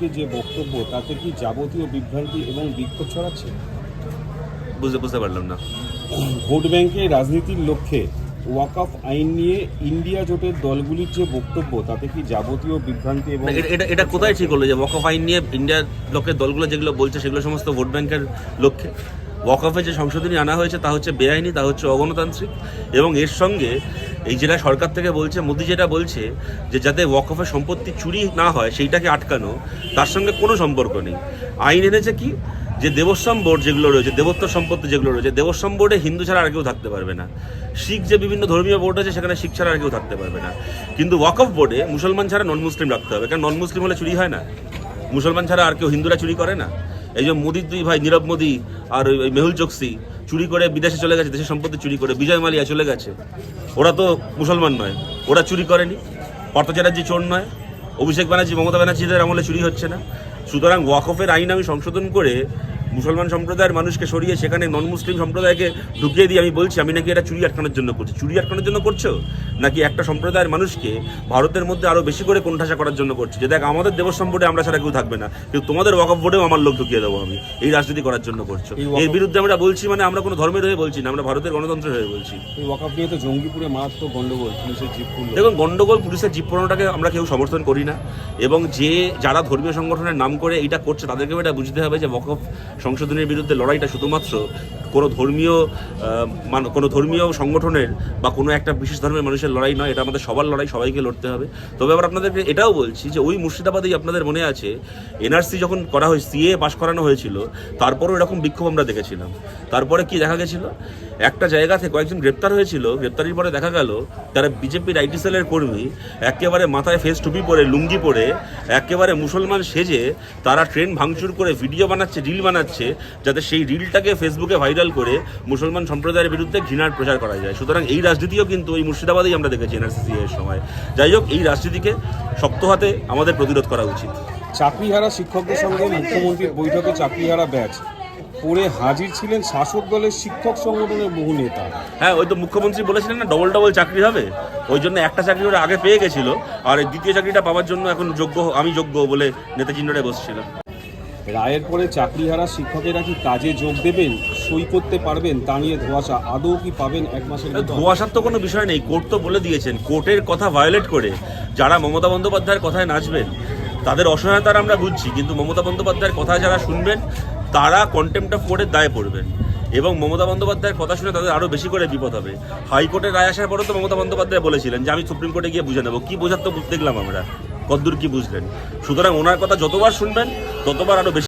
দিকে যে বক্তব্য তাতে কি যাবতীয় বিভ্রান্তি এবং বিক্ষোভ ছড়াচ্ছে? বুঝতে বুঝতে পারলাম না। ভোট ব্যাংকে রাজনীতির লক্ষ্যে ওয়াকফ আইন নিয়ে ইন্ডিয়া জোটের দলগুলির যে বক্তব্য তাতে কি যাবতীয় বিভ্রান্তি এবং এটা- এটা এটা কোথায় ঠিক হলো যে ওয়াকফ আইন নিয়ে ইন্ডিয়ার লোকের দলগুলো যেগুলো বলছে সেগুলো সমস্ত ভোট ব্যাংকের লক্ষ্যে? ওয়াকফে যে সংশোধনী আনা হয়েছে, তা হচ্ছে বেআইনি, তা হচ্ছে অগণতান্ত্রিক। এবং এর সঙ্গে এই যেটা সরকার থেকে বলছে, মোদি যেটা বলছে, যে যাতে ওয়াকফের সম্পত্তি চুরি না হয়, সেইটাকে আটকানো, তার সঙ্গে কোনো সম্পর্ক নেই। আইন এনেছে কি? যে দেবস্বম বোর্ড যেগুলো রয়েছে, দেবোত্তর সম্পত্তি যেগুলো রয়েছে দেবস্বম বোর্ডে হিন্দু ছাড়া আর কেউ থাকতে পারবে না। শিখ যে বিভিন্ন ধর্মীয় বোর্ড আছে, সেখানে শিখ ছাড়া আর কেউ থাকতে পারবে না। কিন্তু ওয়াকফ বোর্ডে মুসলমান ছাড়া নন মুসলিম রাখতে হবে কারণ নন মুসলিম হলে চুরি হয় না? মুসলমান ছাড়া আর কেউ হিন্দুরা চুরি করে না? এই যে মোদির দুই ভাই নীরব মোদি আর ওই মেহুল চোকসি চুরি করে বিদেশে চলে গেছে, দেশের সম্পত্তি চুরি করে, বিজয় মালিয়া চলে গেছে। ওরা তো মুসলমান নয়, ওরা চুরি করেনি। পার্থ চ্যাটার্জি চোর নয়, অভিষেক ব্যানার্জি, মমতা ব্যানার্জিদের আমলে চুরি হচ্ছে না। সুতরাং ওয়াকফের আইন আমি সংশোধন করে মুসলমান সম্প্রদায়ের মানুষকে সরিয়ে সেখানে নন মুসলিম সম্প্রদায়কে ঢুকিয়ে দিয়ে আমি বলছি আমি নাকি এটা চুরি আটকানোর জন্য করছি। চুরি আটকানোর জন্য করছ? নাকি একটা সম্প্রদায়ের মানুষকে ভারতের মধ্যে আরও বেশি করে কোণঠাসা করার জন্য করছি? যে দেখ আমাদের দেবস্বম বোর্ডে আমরা ছাড়া কেউ থাকবে না। কিন্তু তোমাদের ওয়াকফ বোর্ডেও আমার লোক ঢুকিয়ে দেবো আমি। এই রাজনীতি করার জন্য করছ। এর বিরুদ্ধে আমরা বলছি মানে আমরা কোনো ধর্মের হয়ে বলছি না আমরা ভারতের গণতন্ত্রের হয়ে বলছি। এই ওয়াকফ নিয়ে তো জঙ্গিপুরে মারাত্মক গন্ডগোল পুলিশের জিপ দেখুন গন্ডগোল পুলিশের জীব পোড়ানোটাকে আমরা কেউ সমর্থন করি না। এবং যে যারা ধর্মীয় সংগঠনের নাম করে এটা করছে তাদেরকেও এটা বুঝতে হবে যে ওয়াকফ সংশোধনের বিরুদ্ধে লড়াইটা শুধুমাত্র কোনো ধর্মীয় মান- কোনো ধর্মীয় সংগঠনের বা কোনো একটা বিশেষ ধর্মের মানুষের লড়াই নয়, এটা আমাদের সবার লড়াই, সবাইকে লড়তে হবে। তবে আবার আপনাদেরকে এটাও বলছি যে ওই মুর্শিদাবাদেই আপনাদের মনে আছে, এনআরসি যখন করা হয়, সিএ পাশ করানো হয়েছিল, তারপরও এরকম বিক্ষোভ আমরা দেখেছিলাম। তারপরে কি দেখা গেছিল? একটা জায়গা থেকে কয়েকজন গ্রেপ্তার হয়েছিল, গ্রেপ্তারির পরে দেখা গেল, তারা বিজেপির আইটি সেলের কর্মী, একেবারে মাথায় ফেস টুপি পরে, লুঙ্গি পরে, একেবারে মুসলমান সেজে তারা ট্রেন ভাঙচুর করে, ভিডিও বানাচ্ছে, রিল বানাচ্ছে যাতে সেই রিলটাকে ফেসবুকে ভাইরাল করে মুসলমান সম্প্রদায়ের বিরুদ্ধে ঘৃণার প্রচার করা যায়। সুতরাং এই রাজনীতিও কিন্তু ওই মুর্শিদাবাদেই আমরা দেখেছি এনআরসিসি এর সময়। যাই হোক এই রাজনীতিকে শক্ত হাতে আমাদের প্রতিরোধ করা উচিত। চাকরিহারা শিক্ষকদের সঙ্গে মুখ্যমন্ত্রীর বৈঠকে চাকরিহারা ব্যাচ। পরে হাজির ছিলেন শাসক দলের শিক্ষক সংগঠনের বহু নেতা। হ্যাঁ ওই তো মুখ্যমন্ত্রী বলেছিলেন না ডবল ডবল চাকরি হবে। ওই জন্য একটা চাকরি ওরা আগে পেয়ে গেছিল আর এই দ্বিতীয় চাকরিটা পাওয়ার জন্য এখন যোগ্য আমি যোগ্য বলে নেতা নেতাজিন্নরে বসছিল রায়ের পরে চাকরিহারা শিক্ষকেরা কি কাজে যোগ দেবেন, সই করতে পারবেন, তা নিয়ে ধোয়াশা আদৌ কি পাবেন এক মাসের ধোয়াশার তো কোনো বিষয় নেই, কোর্ট তো বলে দিয়েছেন, কোর্টের কথা ভায়োলেট করে যারা মমতা বন্দ্যোপাধ্যায়ের কথায় নাচবেন, তাদের অসহায়তার আমরা বুঝছি, কিন্তু মমতা বন্দ্যোপাধ্যায়ের কথা যারা শুনবেন, তারা কন্টেম্পট অফ কোর্টের দায়ে পড়বেন। এবং মমতা বন্দ্যোপাধ্যায়ের কথা শুনে তাদের আরও বেশি করে বিপদ হবে। হাইকোর্টের রায় আসার পরে তো মমতা বন্দ্যোপাধ্যায় বলেছিলেন যে, আমি সুপ্রিম কোর্টে গিয়ে বুঝে নেব। কি বোঝার তো দেখলাম আমরা, কদ্দূর কি বুঝলেন? সুতরাং ওনার কথা যতবার শুনবেন, ততবার আরও বেশি